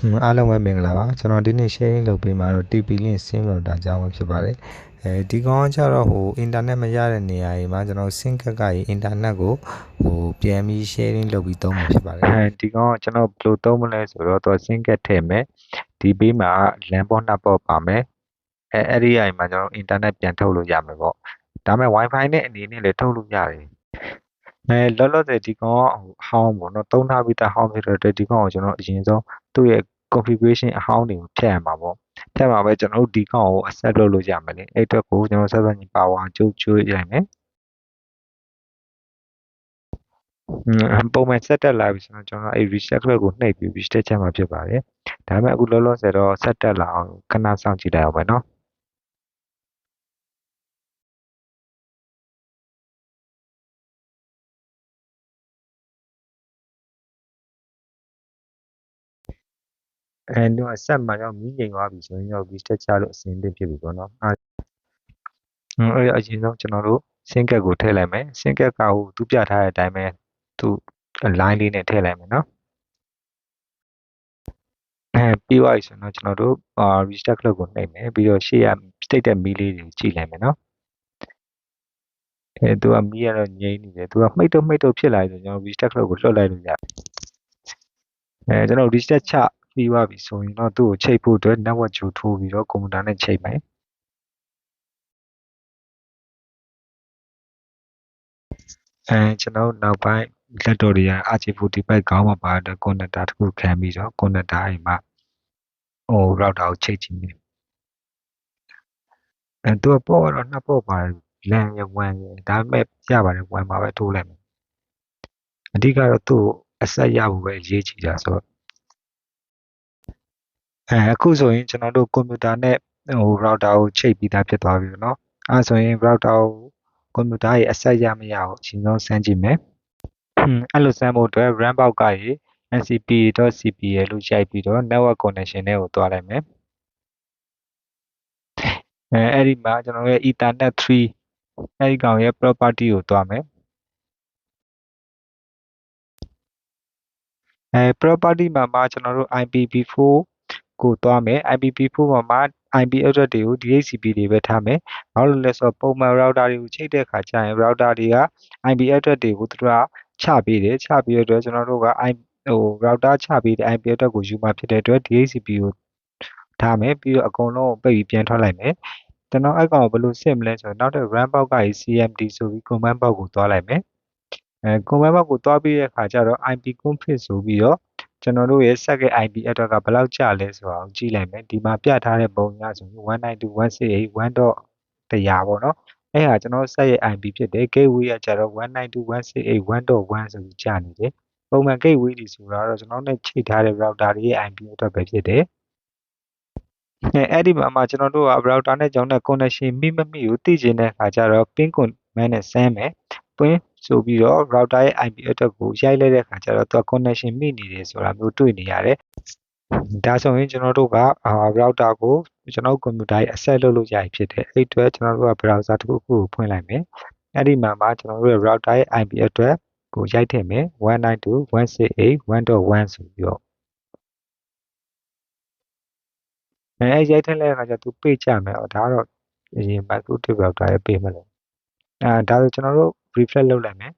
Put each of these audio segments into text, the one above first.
ဟွန်းအားလုံးပဲမင်္ဂလာပါကျွန်တော်ဒီနေ့ sharing လုပ်ပေးမှာတော့ TP link sim router အကြောင်းပဲဖြစ်ပါတယ်အဲဒီကောင်ကကျတော့ဟိုအင်တာနက်မရတဲ့နေရာတွေမှာကျွန်တော် sim ကတ်ကကြီးအင်တာနက်ကိုဟိုပြန်ပြီး sharing လုပ်ပြီးသုံးမှာဖြစ်ပါတယ်အဲဒီကောင်ကကျွန်တော်ဘယ်လိုသုံးမလဲဆိုတော့သူ sim ကတ်ထည့်မယ်ဒီဘေးမှာလမ်းပေါ်နှစ်ပေါ်ပါမယ်အဲအဲ့ဒီအိမ်မှာကျွန်တော်အင်တာနက်ပြန်ထုတ်လို့ရမယ်ပေါ့ဒါပေမဲ့ wifi နဲ့အနေနဲ့လည်းထုတ်လို့ရတယ်အဲလောလောဆယ်ဒီကောင်ကဟိုအဟောင်းပေါ့နော်သုံးထားပြီးသားဟောင်းဖြစ်တဲ့အတွက်ဒီကောင်ကိုကျွန်တော်အရင်ဆုံးသူ့ရဲ့ configuration အဟောင်းတွေကိုဖြတ်ရမှာပေါ့ဖြတ်မှာပဲကျွန်တော်တို့ဒီကောင်ကို accept လုပ်လို့ရမယ်လေအဲ့အတွက်ကိုကျွန်တော်ဆက်ဆက်ညီ power ကျုပ်ကျွေးရိုက်မယ်ဟမ်ပုံမှန်ဆက်တက်လာပြီဆိုတော့ကျွန်တော်အဲ့ reset ကကိုနှိပ်ပြီး reset ချက်မှာဖြစ်ပါတယ်ဒါပေမဲ့အခုလောလောဆယ်တော့ဆက်တက်လာအောင်ခဏစောင့်ကြည့်လိုက်အောင်ပဲเนาะ အဲတော့ဆက်မှာတော့မီးငြိမ်သွားပြီဆိုရင်တော့ reset ချလို့အဆင်သင့်ဖြစ်ပြီပေါ့နော်အဲအဲ့အရင်ဆုံးကျွန်တော်တို့ sync ကတ်ကိုထည့်လိုက်မယ် sync ကတ်ကဟိုသူပြထားတဲ့အတိုင်းပဲသူ line လေးနဲ့ထည့်လိုက်မယ်နော်အဲပြီးသွားပြီဆိုတော့ကျွန်တော်တို့အာ restart ကလပ်ကိုနှိပ်မယ်ပြီးတော့ရှေ့ကတိတ်တဲ့မီးလေးတွေကြည့်လိုက်မယ်နော်အဲသူကမီးကတော့ငြိမ်းနေတယ်သူကမှိတ်တော့မှိတ်တော့ဖြစ်လာပြီဆိုကျွန်တော် restart ကလပ်ကိုလွှတ်လိုက်လို့ရတယ်အဲကျွန်တော် reset ချ ပြီးသွားပြီဆိုရင်တော့သူ့ကိုချိတ်ဖို့အတွက် network ဂျိုထိုးပြီးတော့ကွန်ပျူတာနဲ့ချိတ်မယ်အဲကျွန်တော်နောက်ပိုင်းလက်တော်တွေက RJ45 ခေါင်းမှာပါတဲ့ connector တစ်ခုခံပြီးတော့ connector အိမ်မှာဟို router ကိုချိတ်ကြည့်မယ်အဲသူကပေါ့တော့နှစ်ပေါ့ပါတယ် LAN ရ WAN ရဒါပေမဲ့ရပါတယ် WAN မှာပဲထိုးလိုက်မယ်အဓိကတော့သူ့ကိုအဆက်ရဖို့ပဲအရေးကြီးတာဆိုတော့ အဲအခုဆိုရင်ကျွန်တော်တို့ကွန်ပျူတာနဲ့ဟို router ကိုချိတ်ပြီးသားဖြစ်သွားပြီเนาะအဲဆိုရင် router ကိုကွန်ပျူတာရဲ့အဆက်ရမရအောင်အချိန်ဆုံးစမ်းကြည့်မယ်ဟွန်းအဲ့လိုစမ်းဖို့အတွက် RAM ပေါက်ကရေ ncp.cpl လို့ရိုက်ပြီးတော့ network connection တွေကိုတွားလိုက်မယ်အဲအဲ့ဒီမှာကျွန်တော်ရဲ့ ethernet 3အဲ့ဒီကောင်ရဲ့ property ကိုတွားမယ်အဲ property မှာမှာကျွန်တော်တို့ IPv4 ကိုတွားမယ် IPv4 မှာမှာ IP address တွေကို DHCP တွေပဲထားမယ်။ဘာလို့လဲဆိုတော့ပုံမှန် router တွေကိုချိန်တဲ့အခါကျရင် router တွေက IP address တွေကိုသူတို့ကချပေးတယ်။ချပြီးတဲ့အတွက်ကျွန်တော်တို့က I ဟို router ချပေးတဲ့ IP address ကိုယူမှာဖြစ်တဲ့အတွက် DHCP ကိုထားမယ်ပြီးတော့အကုန်လုံးကိုပိတ်ပြီးပြန်ထွက်လိုက်မယ်။ကျွန်တော်အဲ့ကောင်ကိုဘယ်လိုစစ်မလဲဆိုတော့နောက်တဲ့ run ပေါက်က CMD ဆိုပြီး command ပေါက်ကိုတွားလိုက်မယ်။အဲ command ပေါက်ကိုတွားပြီးတဲ့အခါကျတော့ IP config ဆိုပြီးတော့ ကျွန်တော်တို့ရဲ့ second IP address ကဘယ်လောက်ကျလဲဆိုတာကိုကြည့်လိုက်မယ်ဒီမှာပြထားတဲ့ပုံရဆိုရင်192.168.1.100ပေါ့နော်အဲ့ဟာကျွန်တော်ဆက်ရဲ့ IP ဖြစ်တယ် gateway ကကျတော့192.168.1.1ဆိုပြီးကြာနေတယ်ပုံမှန် gateway တွေဆိုတာတော့ကျွန်တော်နဲ့ချိန်ထားတဲ့ router တွေရဲ့ IP အတွက်ပဲဖြစ်တယ်အဲအဲ့ဒီမှာမှကျွန်တော်တို့က router နဲ့ကြောင်းတဲ့ connection မိမမိကိုသိချင်တဲ့အခါကျတော့ pin command နဲ့ဆမ်းမယ် တွင်းဆိုပြီးတော့ router ရဲ့ IP address ကိုရိုက်လိုက်တဲ့အခါကျတော့သူက connection မိနေတယ်ဆိုတာမျိုးတွေ့နေရတယ်ဒါဆိုရင်ကျွန်တော်တို့က router ကိုကျွန်တော်ကွန်ပျူတာရဲ့ access လုပ်လို့ရပြီဖြစ်တယ်အဲ့အတွက်ကျွန်တော်တို့က browser တစ်ခုခုကိုဖွင့်လိုက်မယ်အဲ့ဒီမှာမှာကျွန်တော်တို့ရဲ့ router ရဲ့ IP address ကိုရိုက်ထည့်မယ်192.168.1.1ဆိုပြီးတော့အဲရိုက်ထည့်လိုက်တဲ့အခါကျသူ page ကြမယ်ဒါကတော့အရင် Microsoft router ရဲ့ page မလို့အဲဒါဆိုကျွန်တော်တို့ refresh လုပ်လိုက်မယ်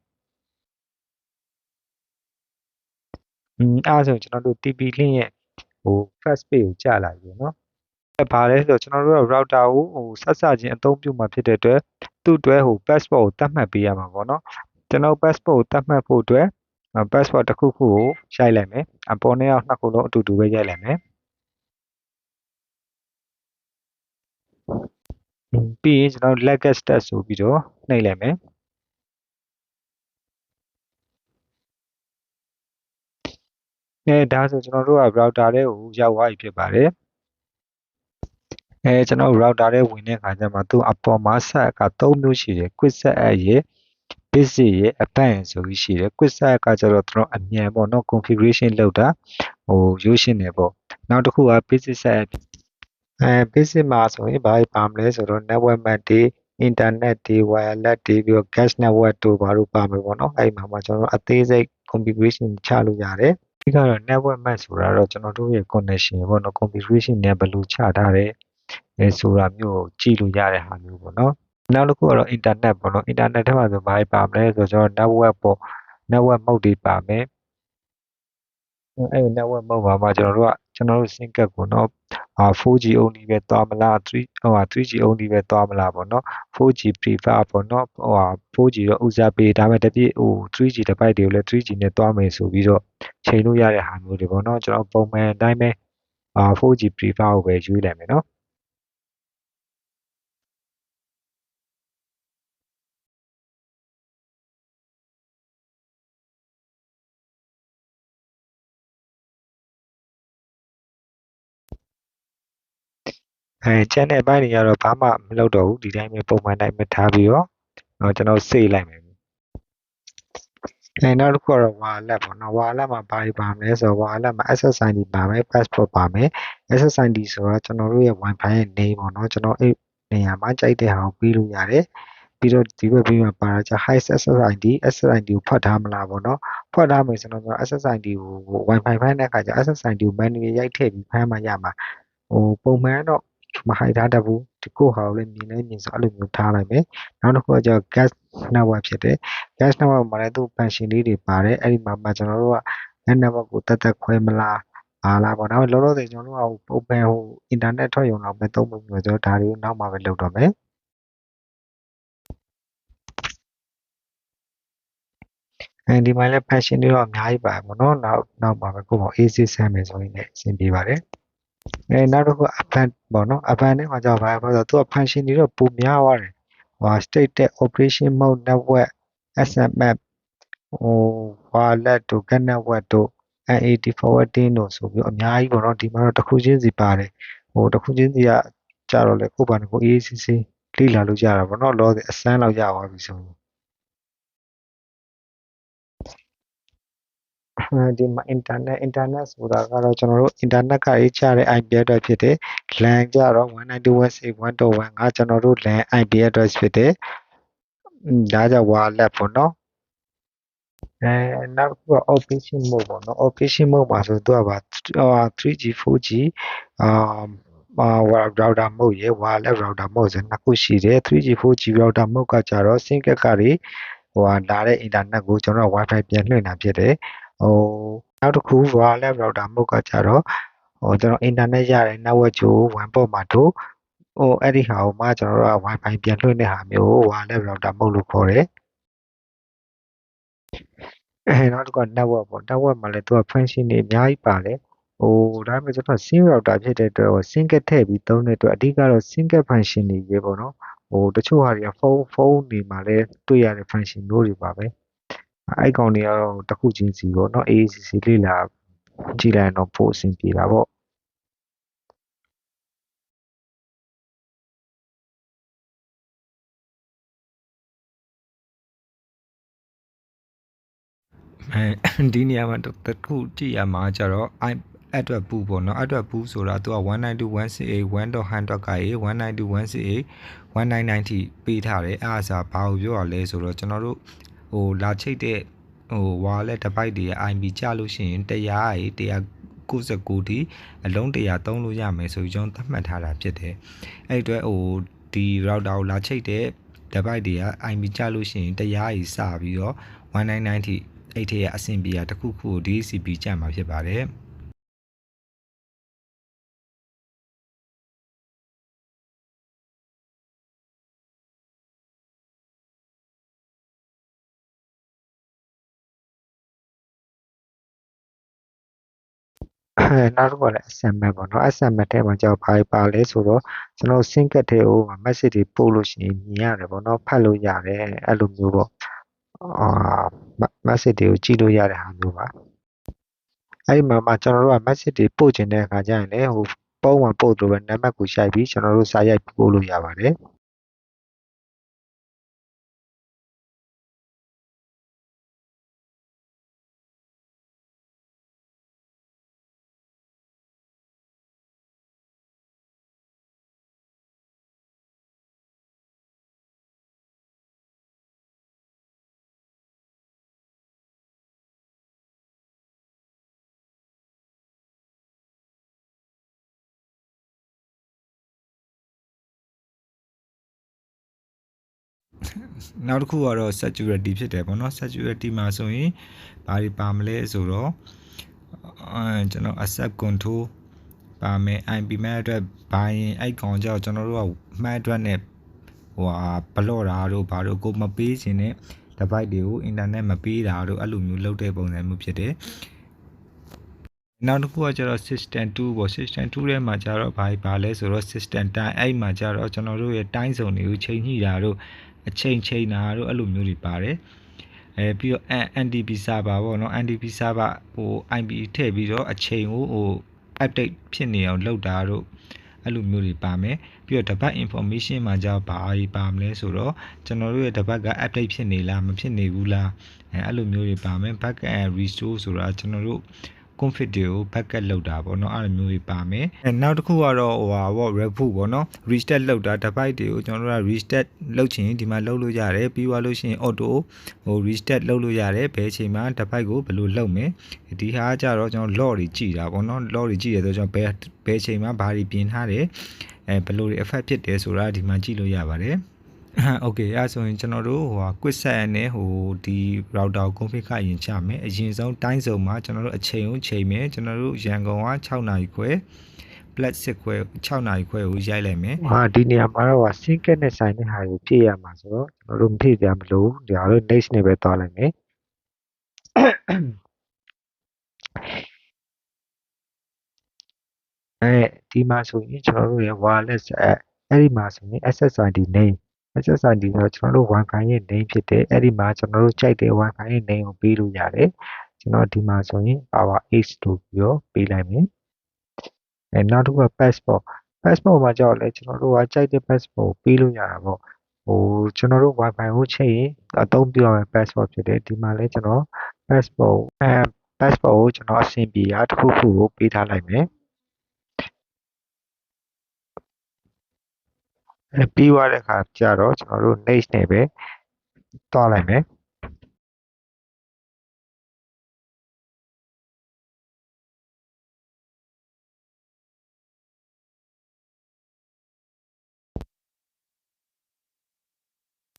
อืมအဲ့ဆိုကျွန်တော်တို့ TP link ရဲ့ဟို first page ကိုကြာလာပြီเนาะဘာလဲဆိုတော့ကျွန်တော်တို့က router ကိုဟိုဆက်စချင်းအသုံးပြုမှာဖြစ်တဲ့အတွက်သူ့အတွက်ဟို passport ကိုတတ်မှတ်ပေးရမှာပေါ့နော်ကျွန်တော် passport ကိုတတ်မှတ်ဖို့အတွက် passport တစ်ခုခုကိုရိုက်လိုက်မယ်အပေါ်နဲ့အောက်နှစ်ခုလုံးအတူတူပဲရိုက်လိုက်မယ်ပြီးရင်ကျွန်တော် legal stat ဆိုပြီးတော့နှိပ်လိုက်မယ် အဲဒါဆိုကျွန်တော်တို့က router တဲ့ကိုရောက်သွားပြီဖြစ်ပါတယ်အဲကျွန်တော် router တဲ့ဝင်တဲ့အခါကျမှသူအပေါ်မှာဆက်က3မျိုးရှိတယ် quick set ရဲ့ basic ရဲ့ advanced ဆိုပြီးရှိတယ် quick set ကကျတော့ကျွန်တော်အမြန်ပေါ့နော် configuration လုပ်တာဟိုရိုးရှင်းတယ်ပေါ့နောက်တစ်ခုက basic set အဲ basic မှာဆိုရင်ဘာပါမလဲဆိုတော့ network map တွေ internet တွေ wireless တွေပြီးတော့ gas network တို့ဘာလို့ပါမယ်ပေါ့နော်အဲ့မှာမှာကျွန်တော်တို့အသေးစိတ် configuration ချလို့ရတယ် ဒီကတော့ network map ဆိုတာတော့ ကျွန်တော်တို့ရဲ့ connection ပေါ့နော် configuration နဲ့ဘယ်လိုချထားတယ်အဲဆိုတာမျိုးကို ကြည့်လို့ရတဲ့ဟာမျိုးပေါ့နော်နောက်တစ်ခုကတော့ internet ပေါ့နော် internet ထဲမှာဆို ဘာတွေပါမလဲဆိုတော့ ကျွန်တော် network ပေါ့ network mode တွေပါမယ် အဲ့ဒီ network mode မှာမှ ကျွန်တော်တို့က ကျွန်တော်တို့ sync ကပ်ကိုနော်အာ 4G only ပဲသွားမလား3ဟိုဟာ 3G only ပဲသွားမလားပေါ့နော် 4G prefer ပေါ့နော်ဟိုဟာ 4G တော့ဦးစားပေးဒါပေမဲ့တပြည့်ဟို 3G တစ်ပိုက်တွေကိုလည်း 3G နဲ့သွားမယ်ဆိုပြီးတော့ချိန်လို့ရတဲ့ဟာမျိုးတွေပေါ့နော်ကျွန်တော်ပုံမှန်အတိုင်းပဲအာ 4G prefer ကိုပဲရွေးလိုက်မယ်နော် အဲကျန်တဲ့အပိုင်းတွေကတော့ဘာမှမလုပ်တော့ဘူးဒီတိုင်းပဲပုံမှန်တိုင်းပဲထားပြီးတော့တော့ကျွန်တော်စေ့လိုက်မယ်အဲနောက်တစ်ခုကတော့ wallet ပေါ့နော် wallet မှာဘာတွေပါမလဲဆိုတော့ wallet မှာ SSID ပါမယ် passport ပါမယ် SSID ဆိုတော့ကျွန်တော်တို့ရဲ့ wifi ရဲ့ name ပေါ့နော်ကျွန်တော်အဲ့နေရာမှာကြိုက်တဲ့ဟာကိုပြီးလို့ရတယ်ပြီးတော့ဒီဘက်ပြီးမှပါတာကျ high SSID SSID ကိုဖတ်ထားမလားပေါ့နော်ဖတ်ထားမယ်ဆိုတော့ SSID ကို wifi ဖမ်းတဲ့အခါကျ SSID ကို manual ရိုက်ထည့်ပြီးဖမ်းမှရမှာဟိုပုံမှန်တော့ မဟိုက်ထားတတ်ဘူးဒီကိုဟာကိုလည်းမြင်နေမြင်ဆိုအဲ့လိုမျိုးထားလိုက်မယ်နောက်တစ်ခုကကျ gas network ဖြစ်တယ် gas network မှာလည်းသူ့ function လေးတွေပါတယ်အဲ့ဒီမှာမှကျွန်တော်တို့က gas network ကိုတက်တက်ခွဲမလားအားလားပေါ့နော်လောလောဆယ်ကျွန်တော်တို့ကပုံမှန်ဟို internet ထွက်ရုံတော့ပဲသုံးဖို့မျိုးဆိုတော့ဒါတွေကိုနောက်မှပဲလုပ်တော့မယ်အဲဒီမှာလည်း function တွေတော့အများကြီးပါပေါ့နော်နောက်နောက်မှာပဲကိုယ့်ဘော AC ဆမ်းမယ်ဆိုရင်လည်းအဆင်ပြေပါတယ် အဲနောက်တစ်ခု append ပေါ့နော် append နဲ့မှာကြောက်ပါဘာလို့ဆိုတော့သူက function တွေတော့ပုံများသွားတယ်ဟို state operation mode network SMS ဟို wallet တို့ get network တို့ NAT forwarding တို့ဆိုပြီးအများကြီးပေါ့နော်ဒီမှာတော့တစ်ခုချင်းစီပါတယ်ဟိုတစ်ခုချင်းစီကကြတော့လေကိုယ့်ဘာနဲ့ကို AACC လေ့လာလို့ရတာပေါ့နော်လောအစမ်းလောက်ရသွားပြီဆို ဒီမှာ internet internet ဆိုတာကတော့ကျွန်တော်တို့ internet ကရေးချတဲ့ IP address ဖြစ်တယ် LAN ကြတော့192.168.1.1ကကျွန်တော်တို့ LAN IP address ဖြစ်တယ် ဒါကြောင့် wireless ပေါ့နော်အဲနောက်တစ်ခုက operation mode ပေါ့နော် operation mode မှာဆိုတော့သူကပါ 3G 4G အာအာ router mode ရယ် wireless router mode ဆိုနှစ်ခုရှိတယ် 3G 4G router mode ကကြတော့ sync ကကတွေဟိုဟာလာတဲ့ internet ကိုကျွန်တော်တို့ wifi ပြန်လွှင့်တာဖြစ်တယ် ဟိုနောက်တစ်ခု wireless router mode ကကြတော့ဟိုကျွန်တော် internet ရတယ် network ချိုး one port မှာတို့ဟိုအဲ့ဒီဟာကိုမှကျွန်တော်တို့က wifi ပြန်လွှင့်တဲ့ဟာမျိုး wireless router mode လို့ခေါ်တယ်အဲနောက်တစ်ခုက network ပေါ့ network မှာလည်းသူက function တွေအများကြီးပါတယ်ဟိုဒါပေမဲ့ကျွန်တော် sim router ဖြစ်တဲ့အတွက် sim ကထည့်ပြီးသုံးတဲ့အတွက်အဓိကတော့ sim က function တွေပဲပေါ့နော်ဟိုတချို့ဟာတွေကဖုန်းဖုန်းတွေမှာလည်းတွေ့ရတဲ့ function မျိုးတွေပါပဲ အဲ့ကောင်တွေကတော့တစ်ခုချင်းစီပေါ့နော် AACC လေးလာကြည့်လိုက်ရင်တော့ပိုအဆင်ပြေတာပေါ့အဲဒီနေရာမှာတစ်ခုကြည့်ရမှာကျတော့ i အတွက်ပူပေါ့နော်အတွက်ပူဆိုတာသူက192.168.1.100ကရေ192.168.199ထိပေးထားတယ်အဲ့ဒါဆိုဘာကိုပြောရလဲဆိုတော့ကျွန်တော်တို့ ဟိုလာချိတ်တဲ့ဟိုဝါလက်တစ်ပိုက်တွေ IP ကြလို့ရှိရင်100ရေ199ထိအလုံး100သုံးလို့ရမယ်ဆိုပြီးကျွန်တော်သတ်မှတ်ထားတာဖြစ်တယ်အဲ့အတွက်ဟိုဒီ router ကိုလာချိတ်တဲ့ device တွေက IP ကြလို့ရှိရင်100ရေစပြီးတော့199ထိအဲ့ထက်အဆင်ပြေတာတစ်ခုခုကို DHCP ကြံ့မှာဖြစ်ပါတယ် နောက်တစ်ခုကလည်း SMS ပေါ့နော် SMS ထဲမှာကြောက်ဘာပါလဲဆိုတော့ကျွန်တော် sync ကထဲကို message တွေပို့လို့ရှိရင်မြင်ရတယ်ပေါ့နော်ဖတ်လို့ရတယ်အဲ့လိုမျိုးပေါ့အာ message တွေကိုကြည့်လို့ရတဲ့ဟာမျိုးပါအဲ့ဒီမှာမှကျွန်တော်တို့က message တွေပို့ခြင်းတဲ့အခါကျရင်လည်းဟိုပုံမှန်ပို့လို့ပဲနံပါတ်ကိုရှိုက်ပြီးကျွန်တော်တို့စာရိုက်ပို့လို့ရပါတယ် နောက်တစ်ခုကတော့ security ဖြစ်တယ်ပေါ့နော် security မှာဆိုရင်ဘာတွေပါမလဲဆိုတော့အဲကျွန်တော် accept control ပါမယ် IP MAC အတွက်ဘာရင်အဲ့ကောင်ကြောင့်ကျွန်တော်တို့က MAC အတွက်နဲ့ဟိုဟာဘလော့တာတို့ဘာတို့ကိုမပေးခြင်းနဲ့ device တွေကို internet မပေးတာတို့အဲ့လိုမျိုးလုပ်တဲ့ပုံစံမျိုးဖြစ်တယ်နောက်တစ်ခုကကျတော့ system 2ပေါ့ system 2ထဲမှာကျတော့ဘာဘာလဲဆိုတော့ system တိုင်းအဲ့မှာကျတော့ကျွန်တော်တို့ရဲ့တိုင်းစုံတွေကိုချိန်ညှိတာတို့ အချိန်ချိန်တာတို့အဲ့လိုမျိုးတွေပါတယ်အဲပြီးတော့ NDP server ပေါ့နော် NDP server ဟို IP ထည့်ပြီးတော့အချိန်ကိုဟို update ဖြစ်နေအောင်လုပ်တာတို့အဲ့လိုမျိုးတွေပါမယ်ပြီးတော့ debug information မှာကြာဘာတွေပါမလဲဆိုတော့ကျွန်တော်တို့ရဲ့ debug က update ဖြစ်နေလားမဖြစ်နေဘူးလားအဲအဲ့လိုမျိုးတွေပါမယ် back and restore ဆိုတာကျွန်တော်တို့ config တွေကို backup လုပ်တာပေါ့နော်အဲ့လိုမျိုးတွေပါမယ်အဲနောက်တစ်ခုကတော့ဟိုဟာပေါ့ reboot ပေါ့နော် restart လုပ်တာ device တွေကိုကျွန်တော်တို့က restart လုပ်ချင်ဒီမှာလုပ်လို့ရတယ်ပြီးသွားလို့ရှိရင် auto ဟို restart လုပ်လို့ရတယ်ဘယ်အချိန်မှာ device ကိုဘယ်လိုလုပ်မယ်ဒီဟာကကြတော့ကျွန်တော် log တွေကြည့်တာပေါ့နော် log တွေကြည့်ရဆိုကျွန်တော်ဘယ်ဘယ်အချိန်မှာဘာတွေပြင်ထားတယ်အဲဘယ်လိုတွေ effect ဖြစ်တယ်ဆိုတာဒီမှာကြည့်လို့ရပါတယ် โอเคအဲဆိုရင်ကျွန်တော်တို့ဟိုဟာ quick set နဲ့ဟိုဒီ router config ကအရင်ချမယ်အရင်ဆုံးတိုင်းစုံမှာကျွန်တော်တို့အချိန်ကိုချိန်မယ်ကျွန်တော်တို့ရန်ကုန်က6နာရီခွဲ plus 6ခွဲ6နာရီခွဲကိုရိုက်လိုက်မယ် ဟာဒီနေရာမှာတော့ sync နဲ့ဆိုင်တဲ့ဟာကိုဖြည့်ရမှာဆိုတော့ကျွန်တော်တို့မဖြည့်ကြမလို့ဒါတော့ next နဲ့ပဲသွားလိုက်မယ်အဲဒီမှာဆိုရင်ကျွန်တော်တို့ရဲ့ wireless အဲအဲ့ဒီမှာဆိုရင် SSID name SSID ဆိုတော့ကျွန်တော်တို့ Wi-Fi ရဲ့ name ဖြစ်တယ်အဲ့ဒီမှာကျွန်တော်တို့ကြိုက်တဲ့ Wi-Fi ရဲ့ name ကိုပေးလို့ရတယ်ကျွန်တော်ဒီမှာဆိုရင် power 8လို့ပြီးတော့ပေးလိုက်မယ်အဲနောက်တစ်ခုက passport passport မှာကြောက်လဲကျွန်တော်တို့ကကြိုက်တဲ့ passport ကိုပေးလို့ရတာပေါ့ဟိုကျွန်တော်တို့ Wi-Fi ကိုချိန်ရင်အသုံးပြုရမယ့် passport ဖြစ်တယ်ဒီမှာလဲကျွန်တော် passport အဲ passport ကိုကျွန်တော်အဆင်ပြေတာတစ်ခုခုကိုပေးထားလိုက်မယ် ပြီးသွားတဲ့အခါကျတော့ကျွန်တော်တို့ next နဲ့ပဲတွားလိုက်မယ်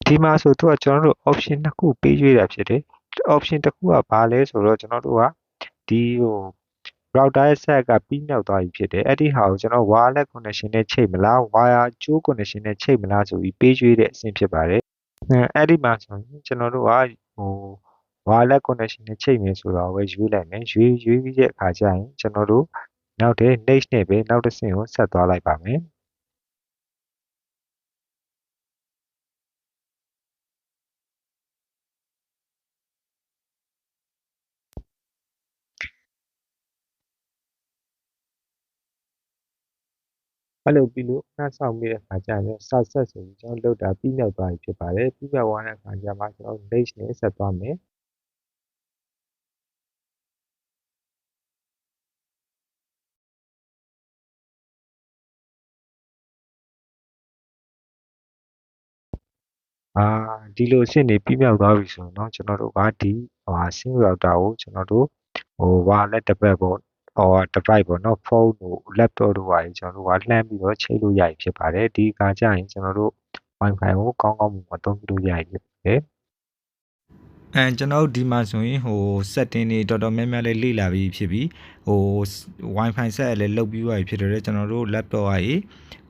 ဒီမှာဆိုသူကကျွန်တော်တို့ option နှစ်ခုပေးရွေးတာဖြစ်တယ် option တစ်ခုကဘာလဲဆိုတော့ကျွန်တော်တို့ကဒီဟို router ရဲ့ set ကပြီးမြောက်သွားပြီဖြစ်တယ်အဲ့ဒီဟာကိုကျွန်တော် wireless connection နဲ့ချိန်မလား wire ကြိုး connection နဲ့ချိန်မလားဆိုပြီးပေးရွေးတဲ့အဆင့်ဖြစ်ပါတယ်အဲ့ဒီမှာဆိုရင်ကျွန်တော်တို့ကဟို wireless connection နဲ့ချိန်မယ်ဆိုတော့ပဲရွေးလိုက်မယ်ရွေးရွေးပြီးတဲ့အခါကျရင်ကျွန်တော်တို့နောက်တဲ့ next နဲ့ပဲနောက်တစ်ဆင့်ကိုဆက်သွားလိုက်ပါမယ် အဲ့လိုပြီးလို့ ခဏဆောင်ပြီးတဲ့အခါကျရင်စဆက်ဆိုပြီး ကျွန်တော်လုပ်တာ ပြီးမြောက်သွားပြီဖြစ်ပါတယ် ပြီးမြောက်သွားတဲ့အခါကျမှ ကျွန်တော် next နဲ့ ဆက်သွားမယ်အာဒီလိုအဆင့်နေပြီးမြောက်သွားပြီဆိုတော့ ကျွန်တော်တို့က ဒီဟို sync router ကို ကျွန်တော်တို့ဟို wireless တစ်ပတ်ပေါ့ ဟို device ပေါ့နော်ဖုန်းတို့ laptop တို့ပါရင်ကျွန်တော်တို့ကလှမ်းပြီးတော့ချိန်လို့ရပြီဖြစ်ပါတယ်ဒီအခါကျရင်ကျွန်တော်တို့ wifi ကိုကောင်းကောင်းမွန်မွန်သုံးလို့ရပြီဖြစ်ပါတယ်အဲကျွန်တော်တို့ဒီမှာဆိုရင်ဟို setting တွေတော်တော်များများလေးလေ့လာပြီးဖြစ်ပြီးဟို wifi set လည်းလုတ်ပြီးသွားပြီဖြစ်တယ်ကျွန်တော်တို့ laptop ကကြီး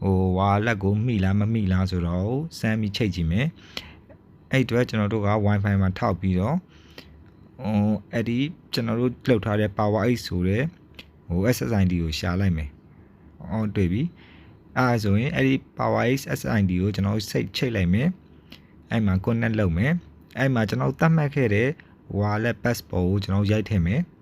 ဟိုဝါလက်ကိုမိလားမမိလားဆိုတော့စမ်းပြီးချိန်ကြည့်မယ်အဲ့အတွက်ကျွန်တော်တို့က wifi မှာထောက်ပြီးတော့ဟိုအဲ့ဒီကျွန်တော်တို့လှုပ်ထားတဲ့ power 8ဆိုတဲ့ ဟို SSID ကိုရှာလိုက်မယ်။အော်တွေ့ပြီ။အဲဆိုရင်အဲ့ဒီ power 8 SSID ကိုကျွန်တော်စိတ်ချိတ်လိုက်မယ်။အဲ့မှာ connect လုပ်မယ်။အဲ့မှာကျွန်တော်သတ်မှတ်ခဲ့တဲ့ wallet passport ကိုကျွန်တော်ရိုက်ထည့်မယ်။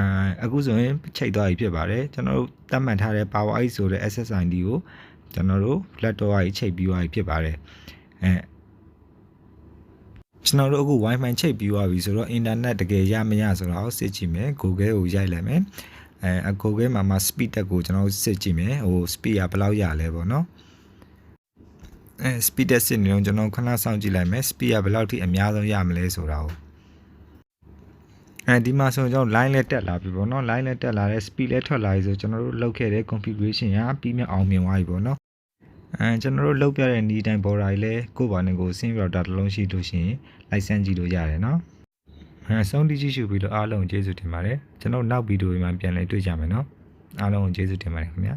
အာအခုဆိုရင်ချိန်သွားပြီဖြစ်ပါတယ်ကျွန်တော်တို့တတ်မှတ်ထားတဲ့ power 8ဆိုတဲ့ SSID ကို ကျွန်တော်တို့ laptop ကြီးချိန်ပြီးသွားပြီဖြစ်ပါတယ်အဲကျွန်တော်တို့အခု Wi-Fi ချိန်ပြီးသွားပြီဆိုတော့ internet တကယ်ရမရဆိုတော့စစ်ကြည့်မယ် Google ကိုရိုက်လိုက်မယ်အဲ Google မှာမှာ speed တက်ကိုကျွန်တော်စစ်ကြည့်မယ်ဟို speed ကဘယ်လောက်ရလဲပေါ့နော်အဲ speed တက်စစ်နေတော့ကျွန်တော်ခဏစောင့်ကြည့်လိုက်မယ် speed ကဘယ်လောက်ထိအများဆုံးရမလဲဆိုတာကိုအဲအဲဒီမှာဆိုရင်ကျွန်တော် line လည်းတက်လာပြီပေါ့နော် line လည်းတက်လာတယ် speed လည်းထွက်လာပြီဆိုကျွန်တော်တို့လုပ်ခဲ့တဲ့ configuration ကပြီးမြတ်အောင်မြင်သွားပြီပေါ့နော် အဲကျွန်တော်တို့လုပ်ပြတဲ့ need time border ကြီးလည်းကိုယ့်ဘာနဲ့ကိုယ် sim router တစ်လုံးရှိလို့ရှိရင် license ကြည့်လို့ရတယ်နော်အဲဆုံးတိကြည့်ရှုပြီးတော့အားလုံးကိုကျေးဇူးတင်ပါတယ်ကျွန်တော်နောက်ဗီဒီယိုတွေမှာပြန်လည်တွေ့ကြမယ်နော်အားလုံးကိုကျေးဇူးတင်ပါတယ်ခင်ဗျာ